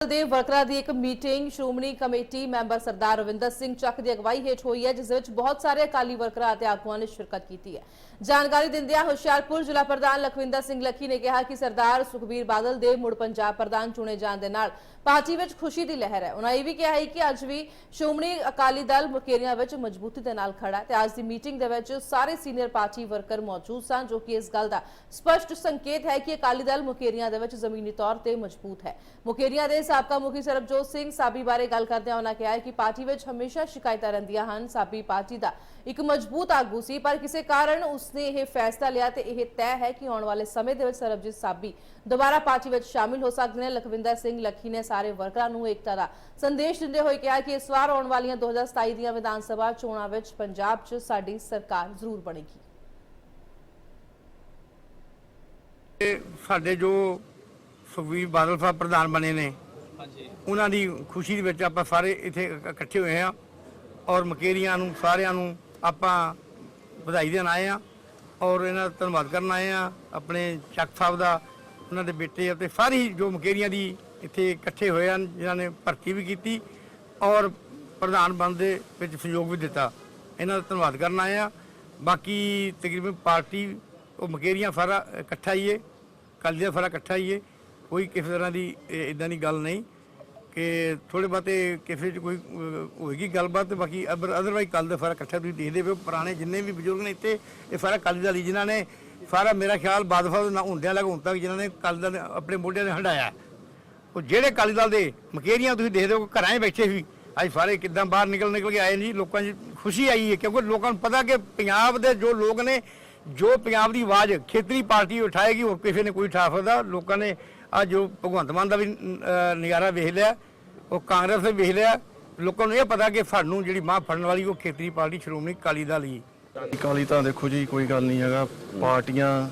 ਦੇ ਵਰਕਰਾਂ ਦੀ ਇੱਕ meeting, Shiromani committee member Sardar Ravinder Singh Chak ਦੀ ਅਗਵਾਈ ਹੇਠ ਹੋਈ ਹੈ, ਜਿਸ ਵਿੱਚ ਬਹੁਤ ਸਾਰੇ ਅਕਾਲੀ ਵਰਕਰਾਂ ਅਤੇ ਆਗੂਆਂ ਨੇ ਸ਼ਿਰਕਤ ਕੀਤੀ ਹੈ। ਜਾਣਕਾਰੀ ਦਿੰਦਿਆਂ ਹੁਸ਼ਿਆਰਪੁਰ ਜ਼ਿਲ੍ਹਾ ਪ੍ਰਧਾਨ ਲਖਵਿੰਦਰ ਸਿੰਘ ਲੱਖੀ ਨੇ ਕਿਹਾ ਕਿ ਸਰਦਾਰ ਸੁਖਬੀਰ ਬਾਦਲ ਦੇ ਮੁੜ ਪੰਜਾਬ ਪ੍ਰਧਾਨ ਚੁਣੇ ਜਾਣ ਦੇ ਨਾਲ ਪਾਰਟੀ ਵਿੱਚ ਖੁਸ਼ੀ ਦੀ ਲਹਿਰ ਹੈ। ਉਹਨਾਂ ਇਹ ਵੀ ਕਿਹਾ ਹੈ ਕਿ ਅੱਜ ਵੀ ਸ਼੍ਰੋਮਣੀ ਅਕਾਲੀ ਦਲ ਮੁਕੇਰੀਆਂ ਵਿੱਚ ਮਜ਼ਬੂਤੀ ਦੇ ਨਾਲ ਖੜਾ ਹੈ ਤੇ ਅੱਜ ਦੀ ਮੀਟਿੰਗ ਦੇ ਵਿੱਚ ਸਾਰੇ ਸੀਨੀਅਰ ਪਾਰਟੀ ਵਰਕਰ ਮੌਜੂਦ ਸਨ, ਜੋ ਕਿ ਇਸ ਗੱਲ ਦਾ ਸਪਸ਼ਟ ਸੰਕੇਤ ਹੈ ਕਿ ਅਕਾਲੀ ਦਲ ਮੁਕੇਰੀਆਂ ਦੇ ਵਿੱਚ ਜ਼ਮੀਨੀ ਤੌਰ ਤੇ ਮਜ਼ਬੂਤ ਹੈ। ਮੁਕੇਰੀਆਂ ਦੇ ਸਾਬਕਾ ਮੁਖੀ ਸਰਬਜੋਤ ਸਿੰਘ ਸਾਬੀ ਬਾਰੇ ਗੱਲ ਕਰਦਿਆਂ ਉਹਨਾਂ ਕਿਹਾ ਕਿ ਪਾਰਟੀ ਵਿੱਚ ਹਮੇਸ਼ਾ ਸ਼ਿਕਾਇਤਾਂ ਰਹਿੰਦੀਆਂ ਹਨ। ਸਾਬੀ ਪਾਰਟੀ ਦਾ ਇੱਕ ਮਜ਼ਬੂਤ ਆਗੂ ਸੀ, ਪਰ ਕਿਸੇ ਕਾਰਨ ਉਸਨੇ ਇਹ ਫੈਸਲਾ ਲਿਆ ਤੇ ਇਹ ਤੈਅ ਹੈ ਕਿ ਆਉਣ ਵਾਲੇ ਸਮੇਂ ਦੇ ਵਿੱਚ ਸਰਬਜੀਤ ਸਾਬੀ ਦੁਬਾਰਾ ਪਾਰਟੀ ਵਿੱਚ ਸ਼ਾਮਿਲ ਹੋ ਸਕਦੇ ਨੇ। ਲਖਵਿੰਦਰ ਸਿੰਘ ਲੱਖੀ ਨੇ ਸਾਰੇ ਵਰਕਰਾਂ ਨੂੰ ਏਕਤਾ ਦਾ ਸੰਦੇਸ਼ ਦਿੰਦੇ ਹੋਏ ਕਿਹਾ ਕਿ ਇਸ ਵਾਰ ਆਉਣ ਵਾਲੀਆਂ 2027 ਦੀਆਂ ਵਿਧਾਨ ਸਭਾ ਚੋਣਾਂ ਵਿੱਚ ਪੰਜਾਬ 'ਚ ਸਾਡੀ ਸਰਕਾਰ ਜ਼ਰੂਰ ਬਣੇਗੀ। ਸਾਡੇ ਜੋ ਸੁਖਬੀਰ ਬਾਦਲ ਸਾਹਿਬ ਪ੍ਰਧਾਨ ਬਣੇ ਨੇ ਉਹਨਾਂ ਦੀ ਖੁਸ਼ੀ ਦੇ ਵਿੱਚ ਆਪਾਂ ਸਾਰੇ ਇੱਥੇ ਇਕ- ਇਕੱਠੇ ਹੋਏ ਆ ਔਰ ਮਕੇਰੀਆਂ ਨੂੰ, ਸਾਰਿਆਂ ਨੂੰ ਆਪਾਂ ਵਧਾਈ ਦੇਣ ਆਏ ਆ ਔਰ ਇਹਨਾਂ ਦਾ ਧੰਨਵਾਦ ਕਰਨ ਆਏ ਆ ਆਪਣੇ ਚੱਕ ਸਾਹਿਬ ਦਾ, ਉਹਨਾਂ ਦੇ ਬੇਟੇ ਅਤੇ ਸਾਰੀ ਜੋ ਮਕੇਰੀਆਂ ਦੀ ਇੱਥੇ ਇਕੱਠੇ ਹੋਏ ਹਨ, ਜਿਨ੍ਹਾਂ ਨੇ ਭਰਤੀ ਵੀ ਕੀਤੀ ਔਰ ਪ੍ਰਧਾਨ ਬਣਨ ਦੇ ਵਿੱਚ ਸਹਿਯੋਗ ਵੀ ਦਿੱਤਾ। ਇਹਨਾਂ ਦਾ ਧੰਨਵਾਦ ਕਰਨ ਆਏ ਆ ਬਾਕੀ ਤਕਰੀਬਨ ਪਾਰਟੀ, ਉਹ ਮਕੇਰੀਆਂ ਸਾਰਾ ਇਕੱਠਾ ਹੀ ਏ, ਕੱਲ੍ਹ ਦਾ ਸਾਰਾ ਇਕੱਠਾ ਹੀ ਏ। ਕੋਈ ਕਿਸੇ ਤਰ੍ਹਾਂ ਦੀ ਇਦਾਂ ਦੀ ਗੱਲ ਨਹੀਂ ਕਿ ਥੋੜੇ ਬਾਤੇ ਕਿਸੇ ਚ ਕੋਈ ਹੋਏਗੀ ਗੱਲਬਾਤ ਤੇ ਬਾਕੀ ਅਦਰਵਾਈਜ਼ ਕੱਲ ਦਾ ਸਾਰਾ ਇਕੱਠਾ ਤੁਸੀਂ ਦੇਖਦੇ ਪਏ ਪੁਰਾਣੇ ਜਿੰਨੇ ਵੀ ਬਜ਼ੁਰਗ ਨੇ ਇੱਥੇ, ਇਹ ਸਾਰਾ ਕੱਲ ਦਾ ਲਈ ਜਿਨ੍ਹਾਂ ਨੇ ਸਾਰਾ ਮੇਰਾ ਖਿਆਲ ਬਾਦਫਾ ਨਾ ਹੁੰਦਿਆਂ ਲੱਗ ਹੁਣ ਤੱਕ ਜਿਨ੍ਹਾਂ ਨੇ ਕੱਲ ਦਾ ਆਪਣੇ ਮੋਢਿਆਂ ਨੇ ਹੰਡਾਇਆ ਉਹ ਜਿਹੜੇ ਅਕਾਲੀ ਦਲ ਦੇ ਮਕੇਰੀਆਂ ਤੁਸੀਂ ਦੇਖਦੇ ਹੋ ਘਰਾਂ 'ਚ ਬੈਠੇ ਸੀ। ਅੱਜ ਸਾਰੇ ਕਿੱਦਾਂ ਬਾਹਰ ਨਿਕਲ ਨਿਕਲ ਕੇ ਆਏ ਜੀ, ਲੋਕਾਂ 'ਚ ਖੁਸ਼ੀ ਆਈ ਹੈ ਕਿਉਂਕਿ ਲੋਕਾਂ ਨੂੰ ਪਤਾ ਕਿ ਪੰਜਾਬ ਦੇ ਜੋ ਲੋਕ ਨੇ, ਜੋ ਪੰਜਾਬ ਦੀ ਆਵਾਜ਼ ਖੇਤਰੀ ਪਾਰਟੀ ਉਠਾਏਗੀ ਉਹ ਕਿਸੇ ਨੇ ਕੋਈ ਉਠਾ ਸਕਦਾ। ਲੋਕਾਂ ਨੇ ਆ ਜੋ ਭਗਵੰਤ ਮਾਨ ਦਾ ਵੀ ਨਜ਼ਾਰਾ ਵੇਖ ਲਿਆ, ਉਹ ਕਾਂਗਰਸ ਨੇ ਵੇਖ ਲਿਆ। ਲੋਕਾਂ ਨੂੰ ਇਹ ਪਤਾ ਕਿ ਸਾਨੂੰ ਜਿਹੜੀ ਮਾਂ ਫੜਨ ਵਾਲੀ ਉਹ ਖੇਤਰੀ ਪਾਰਟੀ ਸ਼੍ਰੋਮਣੀ ਅਕਾਲੀ ਦਲ ਹੀ। ਅਕਾਲੀ ਤਾਂ ਦੇਖੋ ਜੀ, ਕੋਈ ਗੱਲ ਨਹੀਂ ਹੈਗਾ। ਪਾਰਟੀਆਂ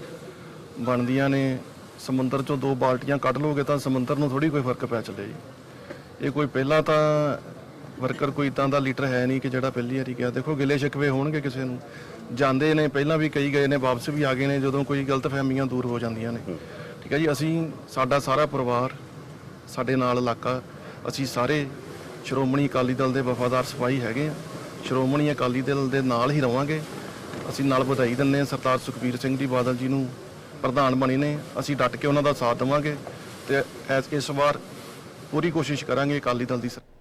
ਬਣਦੀਆਂ ਨੇ, ਸਮੁੰਦਰ ਚੋਂ ਦੋ ਬਾਲਟੀਆਂ ਕੱਢ ਲੋਗੇ ਤਾਂ ਸਮੁੰਦਰ ਨੂੰ ਥੋੜੀ ਕੋਈ ਫ਼ਰਕ ਪੈ ਚੱਲੇ ਜੀ। ਇਹ ਕੋਈ ਪਹਿਲਾਂ ਤਾਂ ਵਰਕਰ ਕੋਈ ਤਾਂ ਦਾ ਲੀਡਰ ਹੈ ਨਹੀਂ ਕਿ ਜਿਹੜਾ ਪਹਿਲੀ ਵਾਰੀ ਗਿਆ। ਦੇਖੋ ਗਿਲੇ ਸ਼ਿਕਵੇ ਹੋਣਗੇ ਕਿਸੇ ਨੂੰ। ਜਾਂਦੇ ਨੇ, ਪਹਿਲਾਂ ਵੀ ਕਈ ਗਏ ਨੇ, ਵਾਪਸ ਵੀ ਆ ਗਏ ਨੇ, ਜਦੋਂ ਕੋਈ ਗ਼ਲਤ ਫਹਿਮੀਆਂ ਦੂਰ ਹੋ ਜਾਂਦੀਆਂ ਨੇ। ਠੀਕ ਹੈ ਜੀ, ਅਸੀਂ, ਸਾਡਾ ਸਾਰਾ ਪਰਿਵਾਰ, ਸਾਡੇ ਨਾਲ ਇਲਾਕਾ, ਅਸੀਂ ਸਾਰੇ ਸ਼੍ਰੋਮਣੀ ਅਕਾਲੀ ਦਲ ਦੇ ਵਫਾਦਾਰ ਸਿਪਾਹੀ ਹੈਗੇ ਆ। ਸ਼੍ਰੋਮਣੀ ਅਕਾਲੀ ਦਲ ਦੇ ਨਾਲ ਹੀ ਰਵਾਂਗੇ। ਅਸੀਂ ਨਾਲ ਵਧਾਈ ਦਿੰਦੇ ਹਾਂ ਸਰਦਾਰ ਸੁਖਬੀਰ ਸਿੰਘ ਜੀ ਬਾਦਲ ਜੀ ਨੂੰ, ਪ੍ਰਧਾਨ ਬਣੇ ਨੇ। ਅਸੀਂ ਡਟ ਕੇ ਉਹਨਾਂ ਦਾ ਸਾਥ ਦੇਵਾਂਗੇ ਤੇ ਐਸ, ਇਸ ਵਾਰ ਪੂਰੀ ਕੋਸ਼ਿਸ਼ ਕਰਾਂਗੇ ਅਕਾਲੀ ਦਲ ਦੀ ਸਰ-